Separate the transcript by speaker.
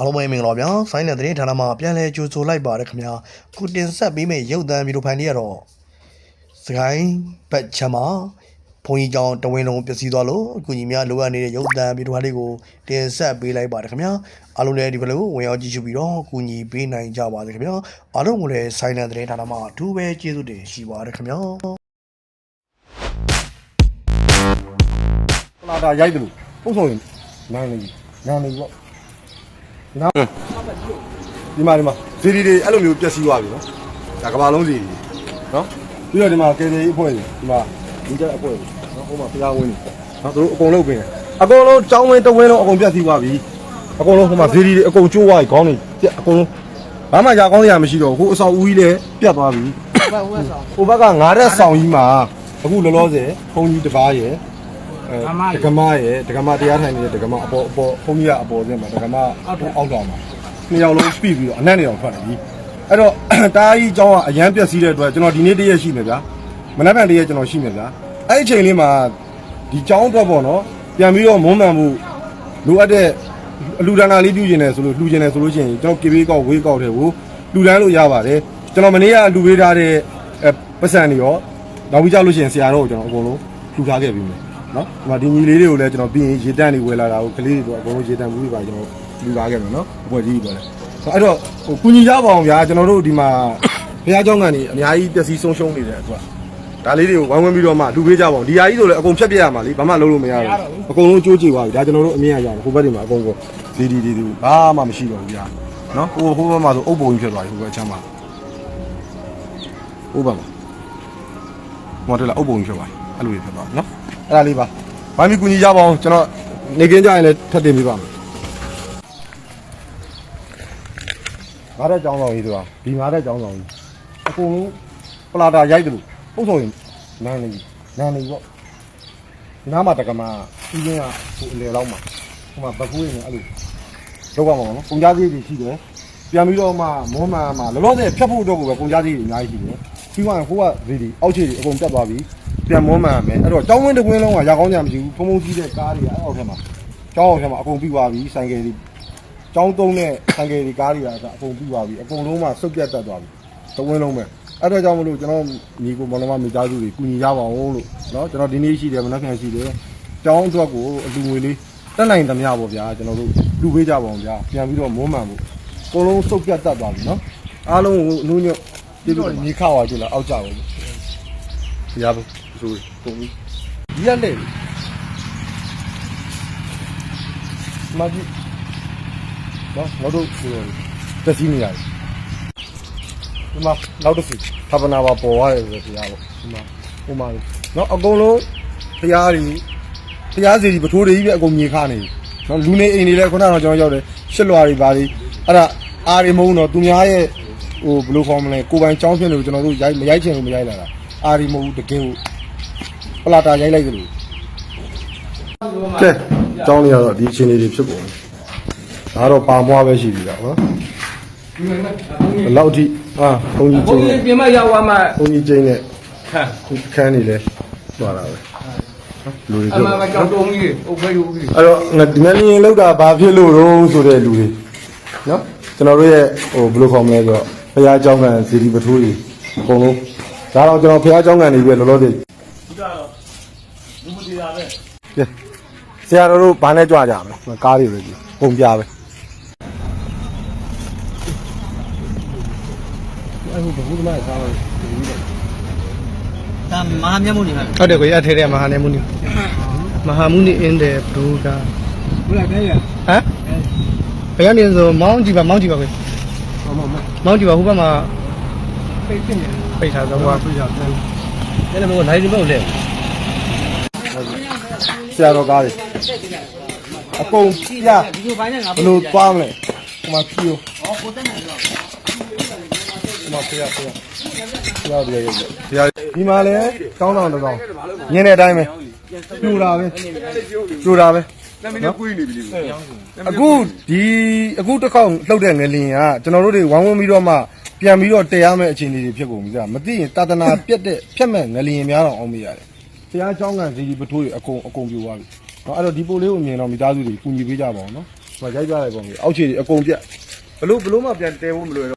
Speaker 1: အားလုံးပဲမင်္ဂလာပါဗျာဆိုင်းတဲ့သတင်းဌာနမှာပြန်လည်ကြိုဆိုလိုက်ပါရခင်ဗျာခုတင်ဆက်ပေးမယ့်ရုပ်သံဗီဒီယိုဖိုင်လေးကတော့စကိုင်းဘက်ချမ်းမှာဘုံကြီးကျောင်းတဝင်းလုံးပျက်စီးသွားလို့အကူကြီးများလိုအပ်နေတဲ့ရုပ်သံဗီဒီယိုဖိုင်လေးကိုတင်ဆက်ပေးလိုက်ပါရခင်ဗျာအားလုံးလည်းဒီဘက်လိုဝင်ရောက်ကြည့်ရှုပြီးတော့အကူကြီးပေးနိုင်ကြပါစေခင်ဗျာအားလုံးကိုလည်းဆိုင်းတဲ့သတင်းဌာနမှာအထူးပဲကျေးဇူးတင်ရှိပါရခင်ဗျာ
Speaker 2: ပလာတာရိုက်တယ်လို့ပုံဆောင်ရင်နန်းနေနန်းနေပေါ့ နောက်ဒီမှာဒီမှာဇီဒီတွေအဲ့လိုမျိုးပျက်စီးသွားပြီနော်ဒါကဘာလုံးဇီဒီနော်ပြီးတော့ဒီမှာကေကေအဖွဲ့တွေဒီမှာဒီကျအဖွဲ့တွေနော်ဟိုမှာဖျားဝင်းတွေနော်သူတို့အကုန်လုံးပြင်အကုန်လုံးចောင်းဝင်းတဝင်းလုံးအကုန်ပျက်စီးသွားပြီအကုန်လုံးဟိုမှာဇီဒီတွေအကုန်ကျိုးသွားပြီခေါင်းတွေပြက်အကုန်လုံးဘာမှကြာကောင်းစရာမရှိတော့ဘူးဟိုအဆောင်ဦးကြီးလည်းပြတ်သွားပြီဟိုဘက်ကငါးရက်ဆောင်ကြီးမှာအခုလောလောဆယ်ဘုံကြီးတစ်ပါးရယ် အဲဒကမရဲ့ဒကမတရားထိုင်နေတဲ့ဒကမအပေါ်အပေါ်ဘုန်းကြီးကအပေါ်စင်းမှာဒကမအောက်အောက်တော်မှာနှစ်ယောက်လုံးပြီးပြီးတော့အနက်နေအောင်ထွက်တယ်ကြီးအဲ့တော့ တားကြီးเจ้าကအရန်ပြက်စီးတဲ့အတွက်ကျွန်တော်ဒီနေ့တရက်ရှိမယ်ဗျာမနက်ဖြန်တရက်ကျွန်တော်ရှိမယ်ဗျာအဲ့ဒီအချိန်လေးမှာဒီเจ้าအတွက်ပေါ့နော်ပြန်ပြီးတော့မုန်းမှန်မှုလိုအပ်တဲ့အလူဒါနာလေးပြုကျင်တယ်ဆိုလို့လှူကျင်တယ်ဆိုလို့ရှိရင်ကျွန်တော်ကေဘေးကောက်ဝေးကောက်တယ်ကိုလှူဒန်းလို့ရပါတယ်ကျွန်တော်မနေ့ကလှူပေးထားတဲ့အဲပတ်စံတွေရောနောက်ပြီးကြလို့ရှိရင်ဆရာတော်ကိုကျွန်တော်အကုန်လုံးလှူထားခဲ့ပြီမယ် နော်ဒီမှာဒီညီလေးတွေကိုလည်းကျွန်တော်ပြီးရင်ရေတန့်တွေဝယ်လာတာကိုကလေးတွေတော့အကုန်လုံးရေတန့်ဘူးတွေပါကျွန်တော်လူလာခဲ့မယ်နော်အပွဲကြီးတွေတော့လေအဲ့တော့ဟိုကုညီရပါအောင်ဗျာကျွန်တော်တို့ဒီမှာဘုရားကျောင်းကန်တွေအများကြီးပျက်စီးဆုံးရှုံးနေတယ်အခုကဒါလေးတွေကိုဝိုင်းဝန်းပြီးတော့မှလူပေးကြပါအောင်ဒီဟာကြီးဆိုလည်းအကုန်ဖြတ်ပြရမှာလीဘာမှလုပ်လို့မရဘူးအကုန်လုံးကြိုးကြည့်သွားပြီဒါကျွန်တော်တို့အမြင်ရကြတယ်ဟိုဘက်တွေမှာအကုန်ကိုဒီဒီဒီဒီဘာမှမရှိတော့ဘူးဗျာနော်ဟိုဟိုဘက်မှာဆိုအုပ်ပုံကြီးဖြစ်သွားပြီဟိုဘက်အချမ်းမှာဟိုဘက်မှာဟိုတက်လာအုပ်ပုံကြီးဖြစ်သွားပြီအဲ့လိုကြီးဖြစ်သွားပြီနော် အဲ့ဒါလေးပါဘာမီကူညီကြပါအောင်ကျွန်တော်နေကင်းကြရင်လည်းထပ်တင်ပေးပါမယ်ငါတဲ့ကြောင်းဆောင်ကြီးဆိုတာဒီငါတဲ့ကြောင်းဆောင်ကြီးအကုန်လုံးပလာတာရိုက်တယ်လို့ပုံဆောင်ရင်နန်းနေနန်းနေပေါ့ဒီနားမှာတက္ကမပြီးရင်ကဟိုအလေလောက်မှာဟိုမှာဘကူးရင်လည်းအဲ့လိုလောက်ပါမှာပေါ့နော်ကုန်ကြစည်တွေရှိတယ်ပြန်ပြီးတော့မှမောမှန်မှာလောလောဆယ်ဖြတ်ဖို့အတွက်ကိုပဲကုန်ကြစည်တွေအများကြီးရှိတယ် ပြီးမှဟိုကဒီဒီအောက်ခြေတွေအကုန်ပြတ်သွားပြီပြန်မောမှန်ရမယ်အဲ့တော့ကျောင်းဝင်းတစ်ဝင်းလုံးကရာကောင်းကြမရှိဘူးဖုံဖုံကြီးတဲ့ကားတွေကအဲ့အောက်ထဲမှာကျောင်းအောက်ထဲမှာအကုန်ပြီးသွားပြီဆိုင်ကယ်တွေကျောင်းသုံးတဲ့ဆိုင်ကယ်တွေကားတွေကအကုန်ပြီးသွားပြီအကုန်လုံးမှဆုတ်ပြတ်တတ်သွားပြီတစ်ဝင်းလုံးပဲအဲ့တော့ကြောင့်မလို့ကျွန်တော်ညီကိုမောင်နှမမိသားစုတွေကူညီရပါအောင်လို့နော်ကျွန်တော်ဒီနေ့ရှိတယ်မနက်ဖြန်ရှိတယ်ကျောင်းအတွက်ကိုအလူငွေလေးတက်နိုင်သမျှပေါ့ဗျာကျွန်တော်တို့လူပေးကြပါအောင်ဗျာပြန်ပြီးတော့မိုးမှန်ဖို့အကုန်လုံးစုတ်ပြတ်တတ်သွားပြီနော်အားလုံးကိုအနှူးညွတ် ဒီလိုညီခါသွားကြလားအောက်ကြပါဘူးရပါဆိုပုံပြီးဒီရလေမကြီးနော်နောက်တော့ဆိုတက်စီနေရတယ်ဒီမှာနောက်တစ်ခုသဗ္ဗနာပါပေါ်ရတယ်ဆိုတော့တရားပေါ့ဒီမှာဟိုမှာနော်အကုန်လုံးတရားတွေတရားစီတွေပထိုးတွေကြီးပဲအကုန်မြေခနေနော်လူနေအိမ်တွေလည်းခုနကတော့ကျွန်တော်ရောက်တယ်ရှစ်လွာတွေပါလိအဲ့ဒါအားရီမုံတော့သူများရဲ့ ဟိုဘယ်လိုခေါ်မလဲကိုပိုင်ចောင်းဖြစ်လို့ကျွန်တော်တို့ရိုက်မရိုက်ချင်လို့မရိုက်လာတာအားရီမုံတကယ်ကိုပလာတာရိုက်လိုက်ကြလို့ကဲចောင်းလေးကတော့ဒီအချိန်လေးတွေဖြစ်ကုန်ဒါတော့ပါမွားပဲရှိပြီလားနော်ဘယ်လောက်ထိဟာဘုံကြီး
Speaker 3: ဘု
Speaker 2: ချင်း
Speaker 3: န်းကြီးပြင်မရောက်သွားမှ
Speaker 2: ဘုံကြီးချင်းနဲ့
Speaker 3: ခံ
Speaker 2: ခန်းနေလဲသွားတာပဲလူတွေ
Speaker 3: အ
Speaker 2: တို့
Speaker 3: မှန်ကကြောက်တုံးကြီးအုပ်ဖဲယူကြီး
Speaker 2: အဲ့တော့ငါဒီမလင်းလောက်တာဘာဖြစ်လို့တော့ဆိုတဲ့လူတွေနော်ကျွန်တော်တို့ရဲ့ဟိုဘယ်လိုခေါ်မလဲဆိုတော့ဘု ရားအကြောင်းကဇီဒီပထိုးကြီးအကုန်လုံးဒါတော့ကျွန်တော်ဘုရားအကြောင်းကနေပြီးလောလောဆယ်ဒီကတော့လူမတရားပဲဆရာတော်တို့ဘာနဲ့ကြွကြမလဲကားတွေပဲဒီပုံပြပဲအခုဘုရားမကားပဲ
Speaker 4: ဒါမဟာမြတ်မုနိ
Speaker 1: ဟုတ်တယ်ကိုရထဲတဲ့မဟာနေမုနိမဟာမုနိအင်းတဲ့ဘုရား
Speaker 3: ဘုရားခဲရ
Speaker 1: ဟမ်ဘယ်ကနေဆိုမောင်းကြည့်ပါမောင်းကြည့်ပါကို
Speaker 2: မမမ
Speaker 1: မောင်းကြည့်ပါဟိုဘက်မှာ
Speaker 3: ပိတ်တင်တယ်
Speaker 1: ပိတ်ထားတော့ကွာ
Speaker 2: ပြရပြန်
Speaker 4: အဲ့လိုမျိုးနိုင်ဒီမဟုတ်လေ
Speaker 2: ဆရာတော်ကားတွေအကုန်ပြရ
Speaker 4: ဒီလိုပိုင်းနဲ့ငါ
Speaker 2: ဘယ်လိုသွားမလဲဟိုမှာဖြီးဟောကိုတက်နေတော့ဟိုမှာဖျားဖျားဖျားဒီရဲ့ဖျားဒီမှာလဲတောင်းတောင်းတောင်းညင်းတဲ့အတိုင်းပဲပြူတာပဲပြူတာပဲ နော်အခုဒီအခုတစ်ခေါက်လှုပ်တဲ့ငလင်ကကျွန်တော်တို့တွေဝိုင်းဝန်းပြီးတော့မှပြန်ပြီးတော့တရားမဲ့အခြေအနေတွေဖြစ်ကုန်ပြီကမသိရင်တာသနာပြက်တဲ့ဖြတ်မဲ့ငလင်များတော့အောင်မရတယ်ဖျားเจ้าကန်စီဒီပထိုးတွေအကုန်အကုန်ပြူသွားပြီနော်အဲ့တော့ဒီပိုလေးကိုမြင်တော့မိသားစုတွေကူညီပေးကြပါအောင်နော် ဟိုရိုက်ပြလိုက်ပုံကြီးအောက်ခြေတွေအကုန်ပြက်ဘလို့ဘလို့မှပြန်တဲဖို့မလွယ်တော့